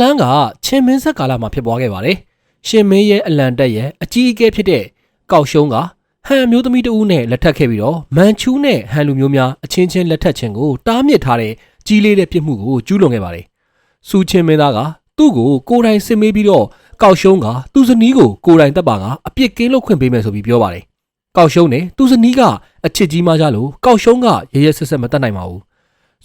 လန်းကချင်းမင်းဆက်ကာလမှာဖြစ်ပွားခဲ့ပါတယ်။ရှင်မင်းရဲ့အလံတက်ရဲ့အကြီးအကဲဖြစ်တဲ့ကောက်ရှုံးကဟန်မျိုးသမီးတဦးနဲ့လက်ထပ်ခဲ့ပြီးတော့မန်ချူးနဲ့ဟန်လူမျိုးများအချင်းချင်းလက်ထပ်ခြင်းကိုတားမြစ်ထားတဲ့ကြီးလေးတဲ့ပြစ်မှုကိုကျူးလွန်ခဲ့ပါတယ်။စူချင်းမင်းသားကသူ့ကိုကိုယ်တိုင်စစ်မေးပြီးတော့ကောက်ရှုံးကသူ့ဇနီးကိုကိုယ်တိုင်တပ်ပါကအပြစ်ကင်းလို့ခွင့်ပေးမယ်ဆိုပြီးပြောပါတယ်။ကောက်ရှုံးနဲ့သူ့ဇနီးကအချစ်ကြီးမှကြလို့ကောက်ရှုံးကရရဆက်ဆက်မတတ်နိုင်ပါဘူး။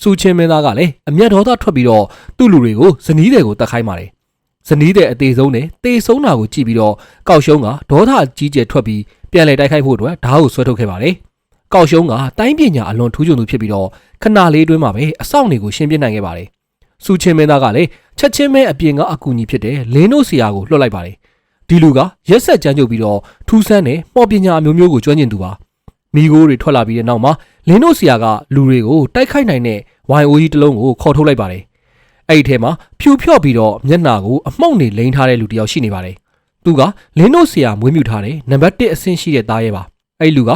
စူချင်းမင်းသားကလည်းအမျက်ဒေါသထွက်ပြီးတော့သူ့လူတွေကိုဇနီးတွေကိုတတ်ခိုင်းပါတယ်။ဇနီးတဲ့အသေးဆုံးနဲ့တေဆုံးတာကိုကြည့်ပြီးတော့ကောက်ရှုံးကဒေါသကြီးကျယ်ထွက်ပြီးပြန်လည်တိုက်ခိုက်ဖို့အတွက်ဓာတ်ကိုဆွဲထုတ်ခဲ့ပါတယ်။ကောက်ရှုံးကတိုင်းပညာအလွန်ထူးချွန်သူဖြစ်ပြီးတော့ခဏလေးအတွင်းမှာပဲအဆောင်တွေကိုရှင်းပြနိုင်ခဲ့ပါတယ်။စူချင်းမင်းသားကလည်းချက်ချင်းပဲအပြင်ကအကူကြီးဖြစ်တဲ့လင်းတို့ဆရာကိုလွှတ်လိုက်ပါတယ်။ဒီလူကရက်ဆက်ကြမ်းကြုတ်ပြီးတော့ထူးဆန်းတဲ့မော်ပညာအမျိုးမျိုးကိုကျွမ်းကျင်သူပါ။ မိကိုတွေထွက်လာပြီးတဲ့နောက်မှာလင်းတို့ဆရာကလူတွေကိုတိုက်ခိုက်နိုင်တဲ့ YO ကြီးတစ်လုံးကိုခေါ်ထုတ်လိုက်ပါတယ်။အဲ့ဒီထဲမှာဖြူဖြော့ပြီးတော့မျက်နှာကိုအမှုန့်နေလိန်ထားတဲ့လူတစ်ယောက်ရှိနေပါတယ်။သူကလင်းတို့ဆရာမွေးမြူထားတဲ့နံပါတ်1အဆင့်ရှိတဲ့သားရဲပါ။အဲ့ဒီလူက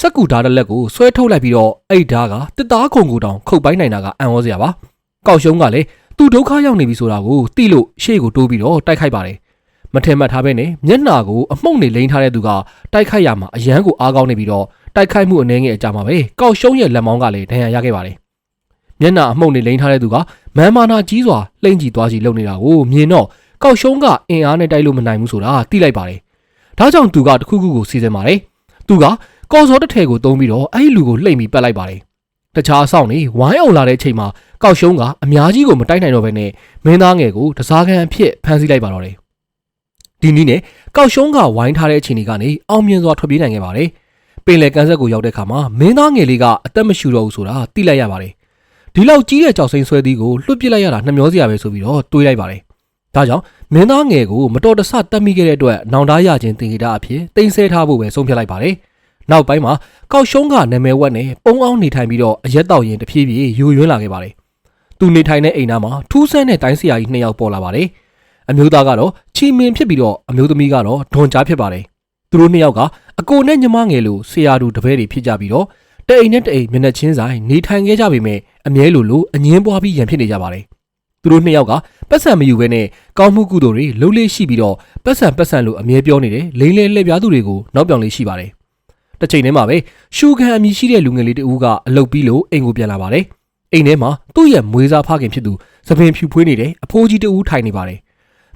စက်ကူဓာတ်တစ်လက်ကိုဆွဲထုတ်လိုက်ပြီးတော့အဲ့ဒီဓာတ်ကတစ်သားခုံကိုတောင်ခုတ်ပိုင်းနိုင်တာကအံ့ဩစရာပါ။ကောက်ရှုံးကလည်းသူဒုက္ခရောက်နေပြီဆိုတာကိုသိလို့ရှေ့ကိုတိုးပြီးတော့တိုက်ခိုက်ပါတယ်။မထင်မှတ်ထားပဲနဲ့မျက်နှာကိုအမှုန့်နေလိန်ထားတဲ့သူကတိုက်ခိုက်ရမှာအရန်ကိုအားကောင်းနေပြီးတော့ တိုက်ခိုက်မှုအနှဲငယ်အကြမှာပဲကောက်ရှုံးရဲ့လက်မောင်းကလည်းဒဏ်ရာရခဲ့ပါတယ်။မျက်နှာအမှုန့်နေလိန်ထားတဲ့သူကမန်မာနာကြီးစွာလှိမ့်ကြည့်သွားစီလုပ်နေတာကိုမြင်တော့ကောက်ရှုံးကအင်အားနဲ့တိုက်လို့မနိုင်ဘူးဆိုတာသိလိုက်ပါတယ်။ဒါကြောင့်သူကတခုခုကိုစီစဉ်ပါတယ်။သူကကော်စောတစ်ထည်ကိုတုံးပြီးတော့အဲ့ဒီလူကိုလှိမ့်ပြီးပက်လိုက်ပါတယ်။တခြားအဆောင်နေဝိုင်းအောင်လာတဲ့အချိန်မှာကောက်ရှုံးကအများကြီးကိုမတိုက်နိုင်တော့ဘဲနဲ့မင်းသားငယ်ကိုတစားကန်အဖြစ်ဖမ်းဆီးလိုက်ပါတော့တယ်။ဒီနည်းနဲ့ကောက်ရှုံးကဝိုင်းထားတဲ့အချိန်ကြီးကနေအောင်မြင်စွာထွက်ပြေးနိုင်ခဲ့ပါတယ်။ ပင်လယ်ကမ်းဆက်ကိုရောက်တဲ့အခါမှာမင်းသားငယ်လေးကအသက်မရှူတော့ဘူးဆိုတာသိလိုက်ရပါတယ်။ဒီလောက်ကြီးတဲ့ကြောက်စိမ့်ဆွဲသီးကိုလွတ်ပစ်လိုက်ရတာနှမျောစရာပဲဆိုပြီးတော့တွေးလိုက်ပါတယ်။ဒါကြောင့်မင်းသားငယ်ကိုမတော်တဆတတ်မိခဲ့တဲ့အတွက်နောင်တရခြင်းတင်ကြတာအဖြစ်တင်ဆက်ထားဖို့ပဲဆုံးဖြတ်လိုက်ပါတယ်။နောက်ပိုင်းမှာကောက်ရှုံးကနာမည်ဝက်နဲ့ပုံအောင်နေထိုင်ပြီးတော့အရက်တောက်ရင်တဖြည်းဖြည်းယူရွန်းလာခဲ့ပါတယ်။သူနေထိုင်တဲ့အိမ်သားမှာထူးဆန်းတဲ့တိုင်းဆရာကြီးနှစ်ယောက်ပေါ်လာပါတယ်။အမျိုးသားကတော့ချီမင်ဖြစ်ပြီးတော့အမျိုးသမီးကတော့ဒွန်ကြားဖြစ်ပါတယ်။ သူတို့နှစ်ယောက်ကအကိုနဲ့ညီမငယ်လိုဆရာတို့တပည့်တွေဖြစ်ကြပြီးတော့တအိမ်နဲ့တအိမ်မျက်နှာချင်းဆိုင်နေထိုင်ခဲ့ကြပေမဲ့အမြဲလိုလိုအငင်းပွားပြီးရန်ဖြစ်နေကြပါတယ်။သူတို့နှစ်ယောက်ကပတ်စံမယူဘဲနဲ့ကောင်းမှုကုသိုလ်တွေလှုပ်လေးရှိပြီးတော့ပတ်စံပတ်စံလို့အမြဲပြောနေတယ်လိမ့်လဲလှည့်ပြားသူတွေကိုနောက်ပြောင်လေးရှိပါတယ်။တစ်ချိန်တည်းမှာပဲရှူခံအမည်ရှိတဲ့လူငယ်လေးတဦးကအလုတ်ပြီးလို့အိမ်ကိုပြန်လာပါတယ်။အိမ်ထဲမှာသူ့ရဲ့မွေးစားဖခင်ဖြစ်သူသပင်ဖြူဖွေးနေတဲ့အဖိုးကြီးတဦးထိုင်နေပါတယ်။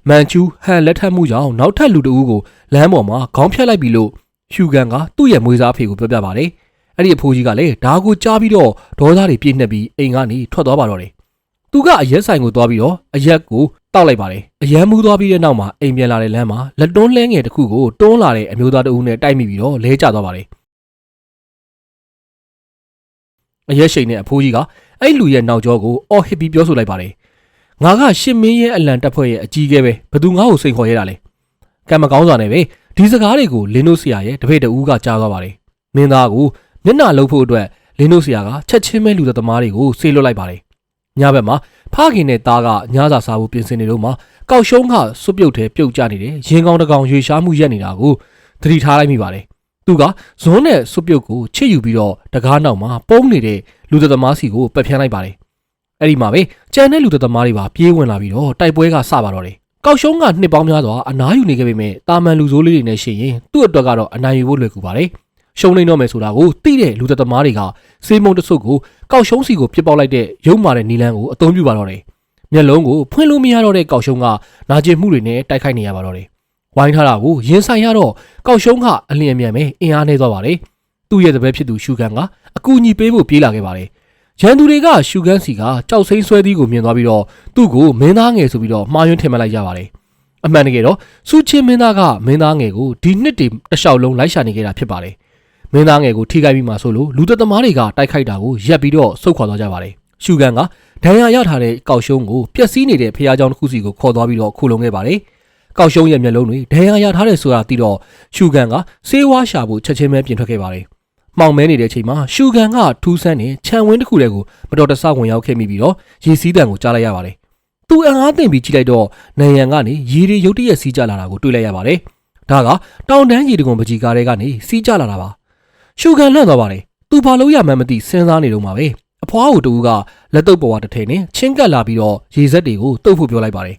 မန်ချူဟန်လက်ထပ်မှုကြောင့်နောက်ထပ်လူတဦးကိုလမ်းပေါ်မှာခေါင်းဖြတ်လိုက်ပြီးလို့ဟျူကန်ကသူ့ရဲ့မွေးစားအဖေကိုပြောပြပါတယ်။အဲ့ဒီအဖိုးကြီးကလည်းဓာကိုကြားပြီးတော့ဒေါသတွေပြည့်နှက်ပြီးအိမ်ကနေထွက်သွားပါတော့တယ်။သူကအရက်ဆိုင်ကိုသွားပြီးတော့အရက်ကိုတောက်လိုက်ပါတယ်။အရန်မူးသွားပြီးတဲ့နောက်မှာအိမ်ပြန်လာတဲ့လမ်းမှာလက်တွန်းလဲငယ်တစ်ခုကိုတွန်းလာတဲ့အမျိုးသားတဦးနဲ့တိုက်မိပြီးတော့လဲကျသွားပါတယ်။အရက်ရှိန်နဲ့အဖိုးကြီးကအဲ့လူရဲ့နောက်ကျောကိုအော်ဟစ်ပြီးပြောဆိုလိုက်ပါတယ်။ ငါကရှင်မင်းရဲ့အလံတက်ဖွဲ့ရဲ့အကြီးအကဲပဲဘသူငါ့ကိုစိန်ခေါ်ရတာလဲ။ကံမကောင်းစွာနဲ့ပဲဒီစကားတွေကိုလင်းတို့ဆရာရဲ့တပည့်တဦးကကြားသွားပါတယ်။မင်းသားကိုမျက်နှာလှုပ်ဖို့အတွက်လင်းတို့ဆရာကချက်ချင်းပဲလူသက်သမားတွေကိုဆေးလွတ်လိုက်ပါတယ်။ညဘက်မှာဖခင်နဲ့သားကညစာစားဖို့ပြင်ဆင်နေတော့မှကောက်ရှုံးကစွပ်ပြုတ်ထဲပြုတ်ကျနေတယ်ရင်ကောင်းတကောင်ရွေရှားမှုရက်နေတာကိုသတိထားလိုက်မိပါတယ်။သူကဇွန်းနဲ့စွပ်ပြုတ်ကိုချစ်ယူပြီးတော့တကားနောက်မှာပုံးနေတဲ့လူသက်သမားစီကိုပက်ဖြန်းလိုက်ပါတယ်။ အဲ့ဒီမှာပဲကြံတဲ့လူသက်သမားတွေပါပြေးဝင်လာပြီးတော့တိုက်ပွဲကစပါတော့တယ်။ကောက်ရှုံးကနှစ်ပေါင်းများစွာအနားယူနေခဲ့ပေမဲ့တာမန်လူဆိုးလေးတွေနဲ့ရှင်ရင်သူ့အတွက်ကတော့အနိုင်ယူဖို့လွယ်ကူပါတယ်။ရှုံးနေတော့မယ်ဆိုတာကိုသိတဲ့လူသက်သမားတွေကစေးမုံတဆုပ်ကိုကောက်ရှုံးစီကိုပြစ်ပေါက်လိုက်တဲ့ရုံမာတဲ့နီလန်းကိုအသုံးပြုပါတော့တယ်။မျက်လုံးကိုဖွင့်လို့မရတော့တဲ့ကောက်ရှုံးကနာကျင်မှုတွေနဲ့တိုက်ခိုက်နေရပါတော့တယ်။ဝိုင်းထားတာကိုရင်ဆိုင်ရတော့ကောက်ရှုံးကအလင်းအမြန်ပဲအင်အားနေသွားပါတယ်။သူ့ရဲ့တပည့်ဖြစ်သူရှူကန်ကအကူအညီပေးဖို့ပြေးလာခဲ့ပါတယ်။ ရန်သူတွေကရှူကန်စီကကြောက်စိမ့်ဆွဲသီးကိုမြင်သွားပြီးတော့သူ့ကိုမင်းသားငယ်ဆိုပြီးတော့မှားယွင်းထင်မှတ်လိုက်ကြပါတယ်။အမှန်တကယ်တော့စူချင်းမင်းသားကမင်းသားငယ်ကိုဒီနှစ်တည်းတစ်လျှောက်လုံးလိုက်ရှာနေခဲ့တာဖြစ်ပါတယ်။မင်းသားငယ်ကိုထိခိုက်ပြီးမှဆိုလို့လူသက်သမားတွေကတိုက်ခိုက်တာကိုရက်ပြီးတော့ဆုတ်ခွာသွားကြပါတယ်။ရှူကန်ကဒဏ်ရာရထားတဲ့ကောက်ရှုံးကိုပျက်စီးနေတဲ့ဖះเจ้าတစ်ခုစီကိုခေါ်သွားပြီးတော့ခုလုံခဲ့ပါတယ်။ကောက်ရှုံးရဲ့မျက်လုံးတွေဒဏ်ရာရထားတဲ့ဆိုတာသိတော့ရှူကန်ကဆေးဝါးရှာဖို့ချက်ချင်းပဲပြင်ထွက်ခဲ့ပါတယ်။ မှောင်မဲနေတဲ့အချိန်မှာရှူကန်ကထူးဆန်းတဲ့ခြံဝင်းတစ်ခုတည်းကိုမတော်တဆဝင်ရောက်ခဲ့မိပြီးတော့ရေစီးတံကိုကြားလိုက်ရပါတယ်။သူအံအားတင်ပြီးကြည့်လိုက်တော့နန်ရန်ကနေရေတွေရုတ်တရက်စီးကျလာတာကိုတွေ့လိုက်ရပါတယ်။ဒါကတောင်တန်းရေတကွန်ပကြီးကားတွေကနေစီးကျလာတာပါ။ရှူကန်လန့်သွားပါတယ်။သူဘာလို့ရမှန်းမသိစဉ်းစားနေတော့မှာပဲ။အဖွားကိုတူကလက်တုပ်ပေါ်ဝါတစ်ထည်နဲ့ချင်းကပ်လာပြီးတော့ရေစက်တွေကိုတုပ်ဖို့ပြောလိုက်ပါတယ်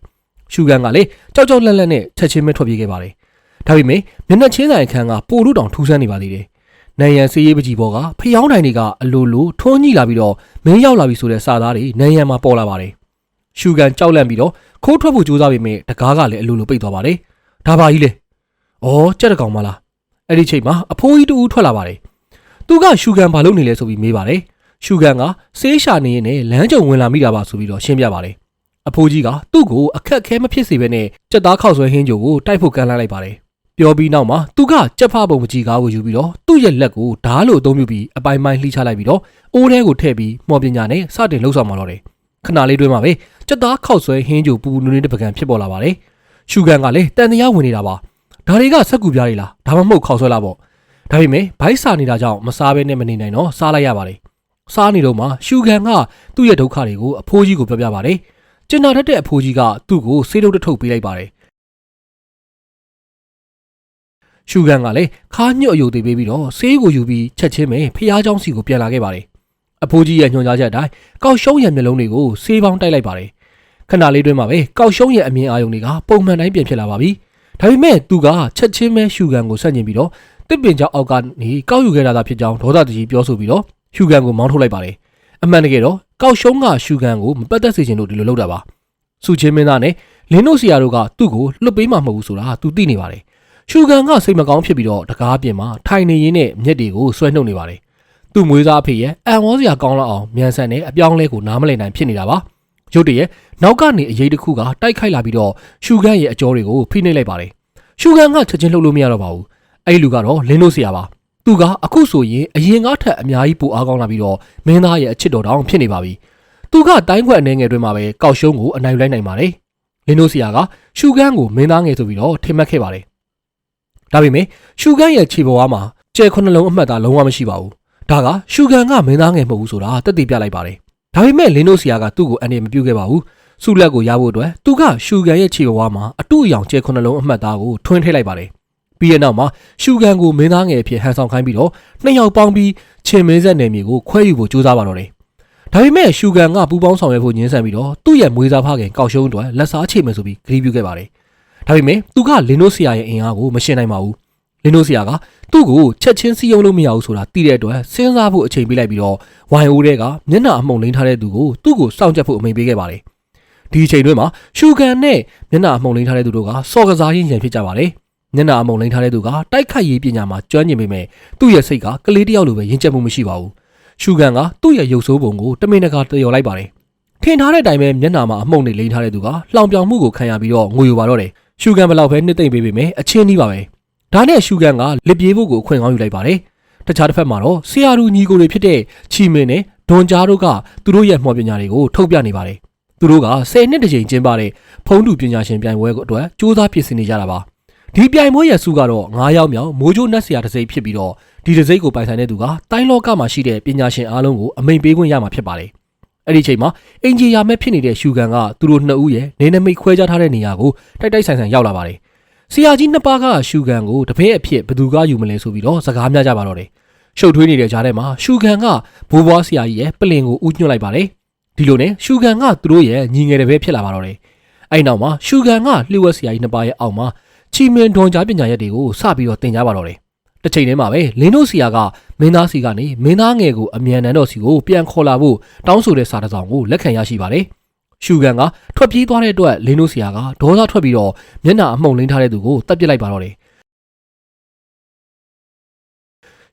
ရှူကန်ကလည်းကြောက်ကြောက်လန့်လန့်နဲ့ချက်ချင်းပဲထွက်ပြေးခဲ့ပါတယ်ဒါပေမဲ့မျက်နှာချင်းဆိုင်အခန်းကပို့လို့တောင်ထူးဆန်းနေပါသေးတယ် နန်ရန်စေးရေးပကြီးဘောကဖျောင်းတိုင်တွေကအလိုလိုထွန်းညှိလာပြီးတော့မင်းရောက်လာပြီဆိုတဲ့စာသားတွေနန်ရန်မှာပေါ်လာပါတယ်ရှူကန်ကြောက်လန့်ပြီးတော့ခိုးထွက်ဖို့ကြိုးစားပေမဲ့တကားကလည်းအလိုလိုပိတ်သွားပါတယ်ဒါပါကြီးလေဩကြက်တကောင်မလားအဲ့ဒီချိန်မှာအဖိုးကြီးတူဦးထွက်လာပါတယ်သူကရှူကန်ဘာလုပ်နေလဲဆိုပြီးမေးပါတယ်ရှူကန်ကဆေးရှာနေရင်လည်းလမ်းကြုံဝင်လာမိတာပါဆိုပြီးတော့ရှင်းပြပါတယ်အဖိုးကြီးကသူ့ကိုအခက်အခဲမဖြစ်စေဘဲနဲ့ကြက်သားခောက်ဆွဲဟင်းကြိုကိုတိုက်ဖို့ကမ်းလှမ်းလိုက်ပါတယ် ပြောပြီးနောက်မှာသူကကြက်ဖပုံမကြီးကားကိုယူပြီးတော့သူ့ရဲ့လက်ကိုဓားလိုအသုံးပြုပြီးအပိုင်ပိုင်းလှိချလိုက်ပြီးတော့အိုးထဲကိုထည့်ပြီးမော်ပညာနဲ့စတင်လှုပ်ဆောင်มาတော့တယ်ခဏလေးတွင်းမှာပဲကြက်သားခောက်ဆွဲဟင်းကြိုပူပူနွေးနွေးတစ်ပကံဖြစ်ပေါ်လာပါတယ်ရှူကန်ကလည်းတန်တရားဝင်နေတာပါဒါတွေကစက်ကူပြားတွေလားဒါမှမဟုတ်ခောက်ဆွဲလားပေါ့ဒါပေမဲ့ဘိုက်စာနေတာကြောင့်မစားဘဲနဲ့မနေနိုင်တော့စားလိုက်ရပါတယ်စားနေတော့မှရှူကန်ကသူ့ရဲ့ဒုက္ခတွေကိုအဖိုးကြီးကိုပြောပြပါတယ်ကျင်နာတတ်တဲ့အဖိုးကြီးကသူ့ကိုဆေးတုပ်တစ်ထုပ်ပေးလိုက်ပါတယ် ရှူကန်ကလည်းခါးညွတ်အယုတ်သေးပေးပြီးတော့ဆေးကိုယူပြီးချက်ချင်းပဲဖျားเจ้าစီကိုပြန်လာခဲ့ပါတယ်အဖိုးကြီးရဲ့ညွှန်ကြားချက်အတိုင်းကောက်ရှုံးရဲ့မျက်လုံးတွေကိုဆေးပေါင်းတိုက်လိုက်ပါတယ်ခဏလေးတွင်းမှာပဲကောက်ရှုံးရဲ့အမြင်အာရုံတွေကပုံမှန်တိုင်းပြန်ဖြစ်လာပါပြီဒါပေမဲ့သူကချက်ချင်းပဲရှူကန်ကိုဆက်ညင်ပြီးတော့တစ်ပင်ကြောက်အောက်ကနေကောက်ယူခဲ့တာသာဖြစ်ကြောင်းဒေါသတကြီးပြောဆိုပြီးတော့ရှူကန်ကိုမောင်းထုတ်လိုက်ပါတယ်အမှန်တကယ်တော့ကောက်ရှုံးကရှူကန်ကိုမပတ်သက်စေချင်လို့ဒီလိုလုပ်တာပါစုချင်းမင်းသားနဲ့လင်းတို့စီယာတို့ကသူ့ကိုလွတ်ပေးမှာမဟုတ်ဘူးဆိုတာသူသိနေပါတယ် ရှူကန်ကစိတ်မကောင်းဖြစ်ပြီးတော့တကားပြင်မှာထိုင်နေရင်းနဲ့မျက်တွေကိုဆွဲနှုတ်နေပါတယ်သူ့မွေးစားအဖေရဲ့အံဝေါစရာကောင်းလောက်အောင်မြန်ဆန်တဲ့အပြောင်းလဲကိုနားမလည်နိုင်ဖြစ်နေတာပါရုတ်တရက်နောက်ကနေအရေးတစ်ခုကတိုက်ခိုက်လာပြီးတော့ရှူကန်ရဲ့အကြောတွေကိုဖိနှိပ်လိုက်ပါတယ်ရှူကန်ကချက်ချင်းလှုပ်လို့မရတော့ပါဘူးအဲ့ဒီလူကတော့လင်းတို့ဆရာပါသူကအခုဆိုရင်အရင်ကထက်အများကြီးပိုအားကောင်းလာပြီးတော့မင်းသားရဲ့အချစ်တော်တောင်ဖြစ်နေပါပြီသူကတိုင်းခွက်အနေငယ်တွင်မှာပဲကောက်ရှုံးကိုအနိုင်လိုက်နိုင်ပါတယ်လင်းတို့ဆရာကရှူကန်ကိုမင်းသားငယ်ဆိုပြီးတော့ထင်မှတ်ခဲ့ပါတယ် ဒါပေမဲ့ရှူကန်ရဲ့ခြေပေါ်မှာကျဲခုနှလုံးအမှတ်သားလုံးဝမရှိပါဘူးဒါကရှူကန်ကမင်းသားငယ်မဟုတ်ဘူးဆိုတာတက်တည်ပြလိုက်ပါတယ်ဒါပေမဲ့လင်းတို့ဆရာကသူ့ကိုအနေမပြုတ်ခဲ့ပါဘူးစုလက်ကိုရဖို့အတွက်သူကရှူကန်ရဲ့ခြေပေါ်မှာအတူအယောင်ကျဲခုနှလုံးအမှတ်သားကိုထွင်းထည့်လိုက်ပါတယ်ပြီးတဲ့နောက်မှာရှူကန်ကိုမင်းသားငယ်အဖြစ်ဟန်ဆောင်ခိုင်းပြီးတော့နှစ်ယောက်ပေါင်းပြီးချင်းမင်းဆက်နယ်မြေကိုခွဲယူဖို့ကြိုးစားပါတော့တယ်ဒါပေမဲ့ရှူကန်ကပူပေါင်းဆောင်ရွက်ဖို့ညှင်းဆန်ပြီးတော့သူ့ရဲ့မွေးစားဖခင်ကောက်ရှုံးအတွက်လက်စားချိမယ်ဆိုပြီးဂရုပြုခဲ့ပါတယ် ဒါပေမဲ့သူကလင်းနိုးဆရာရဲ့အင်အားကိုမရှင်းနိုင်ပါဘူးလင်းနိုးဆရာကသူ့ကိုချက်ချင်းစီးရုံးလို့မရဘူးဆိုတာသိတဲ့အတွက်စဉ်းစားဖို့အချိန်ပေးလိုက်ပြီးတော့ဝိုင်အိုးတွေကမျက်နှာအမှုန်လိမ့်ထားတဲ့သူကိုသူ့ကိုစောင့်ကြပ်ဖို့အမိန့်ပေးခဲ့ပါတယ်ဒီအချိန်တွင်းမှာရှူကန်နဲ့မျက်နှာအမှုန်လိမ့်ထားတဲ့သူတို့ကစော်ကစားရင်းရန်ဖြစ်ကြပါတယ်မျက်နှာအမုံလိမ့်ထားတဲ့သူကတိုက်ခိုက်ရေးပညာမှာကျွမ်းကျင်ပေမဲ့သူ့ရဲ့စိတ်ကကလေးတယောက်လိုပဲယဉ်ကျေးမှုမရှိပါဘူး။ရှူကန်ကသူ့ရဲ့ရုပ်ဆိုးပုံကိုတမင်တကာတယော်လိုက်ပါတယ်။ထင်ထားတဲ့အတိုင်းပဲမျက်နှာမှာအမှုန့်တွေလိမ့်ထားတဲ့သူကလှောင်ပြောင်မှုကိုခံရပြီးတော့ငိုယူပါတော့တယ်။ ရှူကန်ဘလောက်ပဲနှစ်သိမ့်ပေးပေမဲ့အချင်းကြီးပါပဲ။ဒါနဲ့ရှူကန်ကလစ်ပြေးဖို့ကိုအခွင့်ကောင်းယူလိုက်ပါတယ်။တခြားတစ်ဖက်မှာတော့ဆီယာရူညီကိုတွေဖြစ်တဲ့ချီမင်းနဲ့ဒွန်ဂျာတို့ကသူတို့ရဲ့မှော်ပညာတွေကိုထုတ်ပြနေပါတယ်။သူတို့က10နှစ်တစ်ချိန်ကျင်းပတဲ့ဖုံးတူပညာရှင်ပြိုင်ပွဲကိုအတွက်စူးစမ်းပြင်ဆင်နေကြတာပါ။ဒီပြိုင်ပွဲရဲ့စုကတော့9ရောက်မြောက်မိုးချိုးနတ်ဆရာတစ်စိမ့်ဖြစ်ပြီးတော့ဒီတစ်စိမ့်ကိုပိုင်ဆိုင်တဲ့သူကတိုင်းလောကမှာရှိတဲ့ပညာရှင်အားလုံးကိုအမိန်ပေးခွင့်ရမှာဖြစ်ပါတယ်။ အဲ့ဒီချိန်မှာအင်ဂျီယာမဲ့ဖြစ်နေတဲ့ရှူကန်ကသူတို့နှစ်ဦးရဲ့နေနမိတ်ခွဲခြားထားတဲ့နေရာကိုတိုက်တိုက်ဆိုင်ဆိုင်ရောက်လာပါတယ်။ဆရာကြီးနှစ်ပါးကရှူကန်ကိုတပည့်အဖြစ်ဘယ်သူကယူမလဲဆိုပြီးတော့စကားများကြပါတော့တယ်။ရှုပ်ထွေးနေတဲ့ကြားထဲမှာရှူကန်ကဘိုးဘွားဆရာကြီးရဲ့ပလင်ကိုဥညွှတ်လိုက်ပါတယ်။ဒီလိုနဲ့ရှူကန်ကသူတို့ရဲ့ညီငယ်တပည့်ဖြစ်လာပါတော့တယ်။အဲ့နောက်မှာရှူကန်ကလျှို့ဝှက်ဆရာကြီးနှစ်ပါးရဲ့အောက်မှာချီမင်ဒွန်ကြားပညာရက်တွေကိုစပြီးတော့သင်ကြားပါတော့တယ်။တစ်ချိန်တည်းမှာပဲလင်းတို့စီယာက မင်းသားစီကနေမင်းသားငယ်ကိုအမြန်နန်းတော်စီကိုပြန်ခေါ်လာဖို့တောင်းဆိုတဲ့စာတစ်စောင်ကိုလက်ခံရရှိပါတယ်။ရှူကန်ကထွက်ပြေးသွားတဲ့အတွက်လင်းတို့စီယာကဒေါသထွက်ပြီးတော့မျက်နှာအမှုန်လင်းထားတဲ့သူကိုတပ်ပစ်လိုက်ပါတော့တယ်။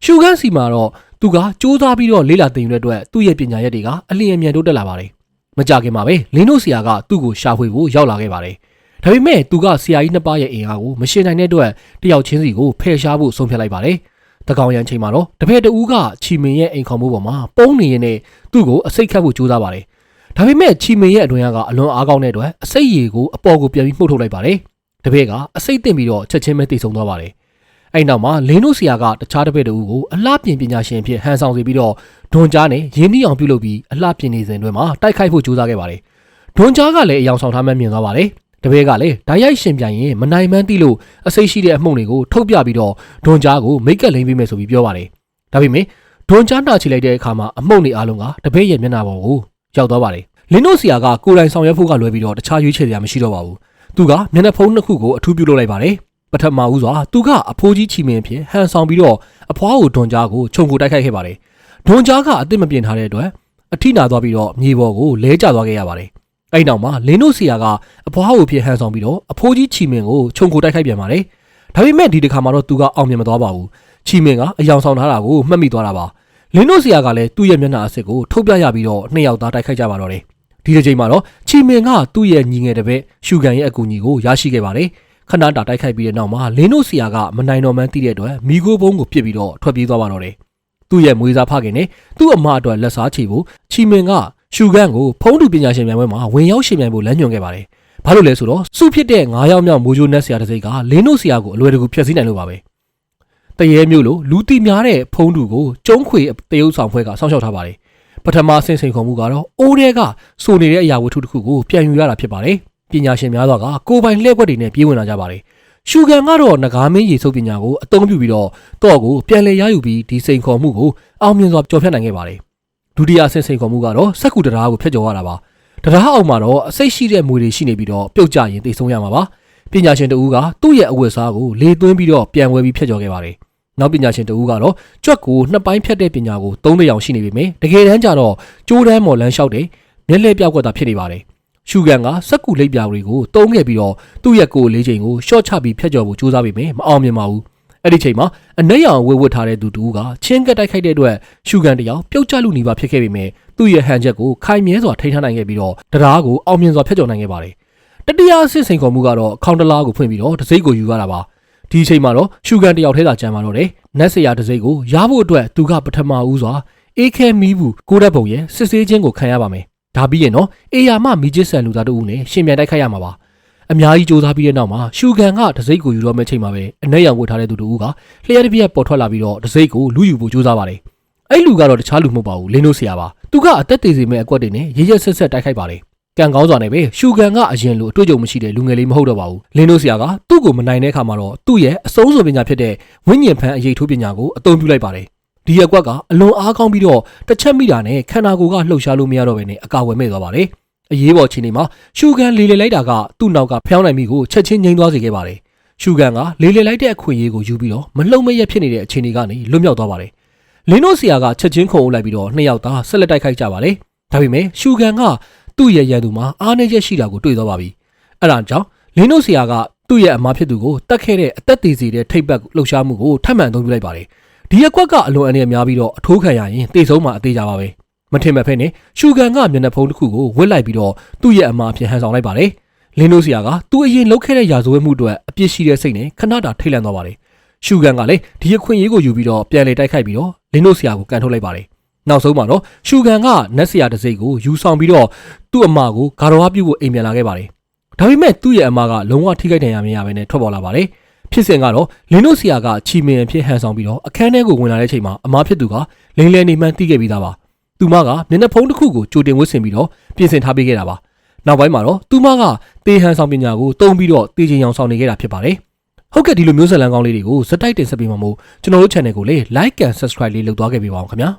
ရှူကန်စီမှာတော့သူကစူးစမ်းပြီးတော့လေးလာတင်ယူတဲ့အတွက်သူ့ရဲ့ပညာရက်တွေကအလျင်အမြန်တိုးတက်လာပါတယ်။မကြခင်မှာပဲလင်းတို့စီယာကသူ့ကိုရှာဖွေဖို့ရောက်လာခဲ့ပါတယ်။ဒါပေမဲ့သူကဆရာကြီးနှစ်ပါးရဲ့အင်အားကိုမရှင်းနိုင်တဲ့အတွက်တယောက်ချင်းစီကိုဖယ်ရှားဖို့ဆုံးဖြတ်လိုက်ပါတယ်။ တကောင်ရန်ချိန်မှာတော့တပည့်တဦးကချီမင်ရဲ့အိမ်ခေါင်မှုပေါ်မှာပုံနေရင်းနဲ့သူ့ကိုအစိတ်ခတ်ဖို့ကြိုးစားပါတယ်။ဒါပေမဲ့ချီမင်ရဲ့အတွင်ကအလွန်အားကောင်းတဲ့အတွက်အစိတ်ရည်ကိုအပေါ်ကိုပြန်ပြီးမှုတ်ထုတ်လိုက်ပါတယ်။တပည့်ကအစိတ်တင်ပြီးတော့ချက်ချင်းပဲတိတ်ဆုံသွားပါတယ်။အဲ့နောက်မှာလင်းတို့ဆရာကတခြားတပည့်တဦးကိုအလှပြင်ပညာရှင်ဖြစ်ဟန်ဆောင်စီပြီးတော့ဒွန်ကြားနဲ့ရင်းနှီးအောင်ပြုလုပ်ပြီးအလှပြင်နေစဉ်တွင်မှာတိုက်ခိုက်ဖို့ကြိုးစားခဲ့ပါတယ်။ဒွန်ကြားကလည်းအယောင်ဆောင်ထားမှမြင်သွားပါတယ်။ တပည့်ကလည်းဓာတ်ရိုက်ရှင်ပြိုင်ရင်မနိုင်မှန်းသိလို့အစိတ်ရှိတဲ့အမှုန့်တွေကိုထုတ်ပြပြီးတော့ဒွန်ကြားကိုမိတ်ကပ်လိမ့်ပေးမယ်ဆိုပြီးပြောပါတယ်။ဒါပေမဲ့ဒွန်ကြားနှာချလိုက်တဲ့အခါမှာအမှုန့်တွေအားလုံးကတပည့်ရဲ့မျက်နှာပေါ်ကိုရောက်သွားပါတယ်။လင်းတို့ဆရာကကိုယ်တိုင်ဆောင်ရွက်ဖို့ကလွယ်ပြီးတော့တခြားရွေးချယ်စရာမရှိတော့ပါဘူး။သူကမျက်နှာဖုံးနှစ်ခုကိုအထူးပြုလုပ်လိုက်ပါတယ်ပထမဦးစွာသူကအဖိုးကြီးချီမင်းအဖြစ်ဟန်ဆောင်ပြီးတော့အဖွားကိုဒွန်ကြားကိုခြုံကိုတိုက်ခိုက်ခဲ့ပါတယ်ဒွန်ကြားကအစ်စ်မပြင်ထားတဲ့အတွက်အထိနာသွားပြီးတော့မြေပေါ်ကိုလဲကျသွားခဲ့ရပါတယ် အဲ့နောက်မှာလင်းတို့ဆီယာကအဖွားကိုဖြစ်ဟန်ဆောင်ပြီးတော့အဖိုးကြီးချီမင်းကိုခြုံကိုတိုက်ခိုက်ပြန်ပါတယ်ဒါပေမဲ့ဒီတစ်ခါမှာတော့သူကအောင်မြင်မသွားပါဘူးချီမင်းကအယောင်ဆောင်ထားတာကိုမှတ်မိသွားတာပါလင်းတို့ဆီယာကလည်းသူ့ရဲ့မျက်နှာအစ်စ်ကိုထုတ်ပြရပြီးတော့နှစ်ယောက်သားတိုက်ခိုက်ကြပါတော့တယ်ဒီတစ်ချိန်မှာတော့ချီမင်ကသူ့ရဲ့ညီငယ်တစ်ပည့်ရှူကန်ရဲ့အကူအညီကိုရရှိခဲ့ပါတယ်ခဏတာတိုက်ခိုက်ပြီးတဲ့နောက်မှာလင်းတို့ဆီယာကမနိုင်တော်မှန်းသိတဲ့အတွက်မိခိုးဘုံကိုပစ်ပြီးတော့ထွက်ပြေးသွားပါတော့တယ်သူ့ရဲ့မွေးစားဖခင်နဲ့သူ့အမအတွက်လက်စားချေဖို့ချီမင်က ရှူကန်ကိုဖုံးတူပညာရှင်ပြိုင်ပွဲမှာဝင်ရောက်ရှင်ပြိုင်ဖို့လမ်းညွှန်ခဲ့ပါတယ်ဘာလို့လဲဆိုတော့စုဖြစ်တဲ့9ရောက်မြောက်မိုးချိုးနက်ဆရာတစ်စိတ်ကလင်းတို့ဆီယာကိုအလွယ်တကူဖျက်ဆီးနိုင်လို့ပါပဲတရေမျိုးလိုလူတိများတဲ့ဖုံးတူကိုကျုံးခွေတရုပ်ဆောင်ဖွဲ့ကစောင့်ရှောက်ထားပါတယ်ပထမဆင့်စိန်ခေါ်မှုကတော့အိုးတဲကစိုးနေတဲ့အရာဝတ္ထုတစ်ခုကိုပြန်ယူရတာဖြစ်ပါတယ်ပညာရှင်များစွာကကိုယ်ပိုင်လှည့်ကွက်တွေနဲ့ပြေးဝင်လာကြပါတယ်ရှူကန်ကတော့ငကားမင်းရေစုပ်ပညာကိုအသုံးပြုပြီးတော့တော့ကိုပြန်လည်ရယူပြီးဒီစိန်ခေါ်မှုကိုအောင်မြင်စွာကျော်ဖြတ်နိုင်ခဲ့ပါတယ် ဒုတိယဆင့်စိန်ခေါ်မှုကတော့စက္ကူတရားကိုဖျက်ကျော်ရတာပါတရားအောက်မှာတော့အစိတ်ရှိတဲ့မွေတွေရှိနေပြီးတော့ပြုတ်ကျရင်သိဆုံးရမှာပါပညာရှင်တဦးကသူ့ရဲ့အဝတ်စားကိုလေသွင်းပြီးတော့ပြန်ဝဲပြီးဖျက်ကျော်ခဲ့ပါတယ်နောက်ပညာရှင်တဦးကတော့ကြွက်ကိုနှစ်ပိုင်းဖြတ်တဲ့ပညာကိုသုံးတဲ့အောင်ရှိနေပြီမယ်တကယ်တမ်းကျတော့ကြိုးတန်းမော်လန်းလျှောက်တယ်မျက်လှည့်ပြောက်ကွက်တာဖြစ်နေပါတယ်ရှူကန်ကစက်ကူလိပ်ပြာတွေကိုတုံးခဲ့ပြီးတော့သူ့ရဲ့ကိုယ်လေးချိန်ကိုရှော့ချပြီးဖျက်ကျော်ဖို့ကြိုးစားပေမယ့်မအောင်မြင်ပါဘူး အဲ့ဒီချိန်မှာအနှဲ့ရောင်ဝှေ့ဝှတ်ထားတဲ့သူတူကချင်းကက်တိုက်ခိုက်တဲ့အတွက်ရှူကန်တယောက်ပြုတ်ကျလူနေပါဖြစ်ခဲ့ပေမယ့်သူ့ရဲ့ဟန်ချက်ကိုခိုင်မြဲစွာထိန်းထားနိုင်ခဲ့ပြီးတော့တရားကိုအောင်မြင်စွာဖျက်ကျော်နိုင်ခဲ့ပါတယ်တတိယအဆင့်စိန်ခေါ်မှုကတော့ခေါင်းတလားကိုဖွင့်ပြီးတော့တစိမ့်ကိုယူရတာပါဒီအချိန်မှာတော့ရှူကန်တယောက်ထဲသာကြံပါတော့တယ်နက်ဆရာတစိမ့်ကိုရဖို့အတွက်သူကပထမဦးစွာအေးခဲမီးဘူးကိုရက်ပုံရဲ့စစ်ဆေးခြင်းကိုခံရပါမယ်ဒါပြီးရင်တော့အေယာမမီဂျစ်ဆန်လူသားတို့ဦးနဲ့ရှင်ပြန်တိုက်ခိုက်ရမှာပါ အများကြီးစူးစမ်းပြီးတဲ့နောက်မှာရှူကန်ကတစိမ့်ကိုယူတော့မယ့်ချိန်မှာပဲအ내ရောင်ဝတ်ထားတဲ့သူတို့ကလျှက်တစ်ပြက်ပေါ်ထွက်လာပြီးတော့တစိမ့်ကိုလူယူဖို့စူးစမ်းပါတယ်အဲ့လူကတော့တခြားလူမဟုတ်ပါဘူးလင်းတို့ဆရာပါသူကအသက်သေးစေမဲ့အကွက်တွေနဲ့ရရဆက်ဆက်တိုက်ခိုက်ပါတယ်ကံကောင်းစွာနဲ့ပဲရှူကန်ကအရင်လိုအတွေ့အကြုံမရှိတဲ့လူငယ်လေးမဟုတ်တော့ပါဘူးလင်းတို့ဆရာကသူ့ကိုမနိုင်တဲ့အခါမှာတော့သူ့ရဲ့အဆုံးစွန်ပညာဖြစ်တဲ့ဝိညာဉ်ဖန်အရေးထိုးပညာကိုအသုံးပြုလိုက်ပါတယ်ဒီရက်ကွက်ကအလွန်အားကောင်းပြီးတော့တစ်ချက်မိတာနဲ့ခန္ဓာကိုယ်ကလှုပ်ရှားလို့မရတော့ဘဲနဲ့အကာအကွယ်မဲ့သွားပါတယ် အရေးပေါ်ချိန်တွေမှာရှူကန်လေလေလိုက်တာကသူ့နောက်ကဖျောင်းနိုင်မိကိုချက်ချင်းငြိမ်းသွားစေခဲ့ပါတယ်ရှူကန်ကလေလေလိုက်တဲ့အခွင့်အရေးကိုယူပြီးတော့မလှုပ်မရက်ဖြစ်နေတဲ့အခြေအနေကနေလွတ်မြောက်သွားပါတယ်လင်းတို့ဆရာကချက်ချင်းခုံအုပ်လိုက်ပြီးတော့နှစ်ယောက်သားဆက်လက်တိုက်ခိုက်ကြပါတယ်ဒါပေမဲ့ရှူကန်ကသူ့ရဲ့ရန်သူမှာအားနည်းချက်ရှိတာကိုတွေ့သွားပါပြီအဲ့ဒါကြောင့်လင်းတို့ဆရာကသူ့ရဲ့အမားဖြစ်သူကိုတတ်ခဲ့တဲ့အသက်သေးစေတဲ့ထိပ်ပတ်လှုပ်ရှားမှုကိုထပ်မံအသုံးပြုလိုက်ပါတယ်ဒီရက်ကွက်ကအလွန်အနေများပြီးတော့အထိုးခံရရင်တေဆုံးမှအသေးကြပါပဲ မထင်မဲ့ဖက်နဲ့ရှူကန်ကမျက်နှာဖုံးတစ်ခုကိုဝစ်လိုက်ပြီးတော့သူ့ရဲ့အမားအဖြစ်ဟန်ဆောင်လိုက်ပါတယ်လင်းတို့ဆရာကသူ့အရင်လှုပ်ခဲ့တဲ့ရာဇဝတ်မှုအတွက်အပြစ်ရှိတဲ့စိတ်နဲ့ခဏတာထိတ်လန့်သွားပါတယ်ရှူကန်ကလည်းဒီအခွင့်အရေးကိုယူပြီးတော့ပြန်လေတိုက်ခိုက်ပြီးတော့လင်းတို့ဆရာကိုကန်ထုတ်လိုက်ပါတယ်နောက်ဆုံးမှာတော့ရှူကန်ကနက်ဆရာတစ်စိတ်ကိုယူဆောင်ပြီးတော့သူ့အမကိုဂါရဝပြုတ်ဖို့အိမ်ပြန်လာခဲ့ပါတယ်ဒါပေမဲ့သူ့ရဲ့အမကလုံးဝထိခိုက်ဒဏ်ရာမရဘဲနဲ့ထွက်ပေါ်လာပါတယ်ဖြစ်စဉ်ကတော့လင်းတို့ဆရာကချီမင်အဖြစ်ဟန်ဆောင်ပြီးတော့အခန်းထဲကိုဝင်လာတဲ့ချိန်မှာအမဖြစ်သူကလိန်လဲနေမှန်းသိခဲ့ပြီးသားပါ သူမကမျက်နှာဖုံးတစ်ခုကိုကြိုတင်ဝတ်ဆင်ပြီးတော့ပြင်ဆင်ထားပေးခဲ့တာပါနောက်ပိုင်းမှာတော့သူမကတေဟန်ဆောင်ပညာကိုတုံးပြီးတော့တေချင်ရောင်ဆောင်နေခဲ့တာဖြစ်ပါတယ်ဟုတ်ကဲ့ဒီလိုမျိုးဇာတ်လမ်းကောင်းလေးတွေကိုစက်တိုက်တင်ဆက်ပေးမှာမို့ကျွန်တော်တို့ channel ကိုလေ like and subscribe လေးလုပ်သွားခဲ့ပေးပါအောင်ခင်ဗျာ